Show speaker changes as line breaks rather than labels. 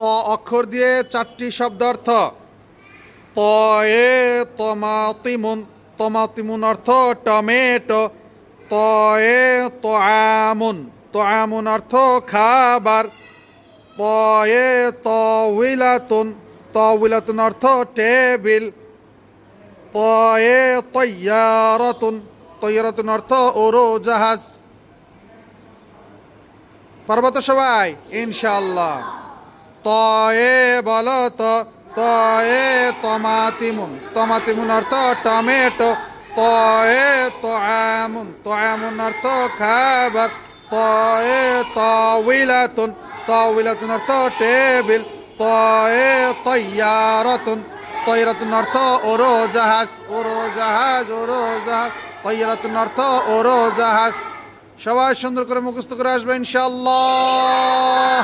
ত অক্ষর দিয়ে চারটি শব্দ অর্থ ত এ তমাতিমুন তমাতিমুন অর্থ টমেটো ত, এ, তো, আমুন। তো, আমুন অর্থ খাবার। ত এ তউইলাতুন অর্থ টেবিল। ত এ, তৈয়ারতুন। তৈয়ারতুন অর্থ জাহাজ পারব তো সবাই ইনশাল্লাহ তয়ে বল তো তয়ে তমাতিমুন। তমাতিমুন অর্থ টমেটো। তয়ে তো আমুন তো আমুন অর্থ খাবার। তয়ে তউইলাতুন তউইলাতুন অর্থ টেবিল। তয়ে তৈয়ারতুন। তৈরাতুন অর্থ ওরো জাহাজ ওরো জাহাজ ওরো জাহাজ তৈরাতুন অর্থ ওরো জাহাজ সবাই সুন্দর করে মুখস্থ করে আসবে ইনশাল্লাহ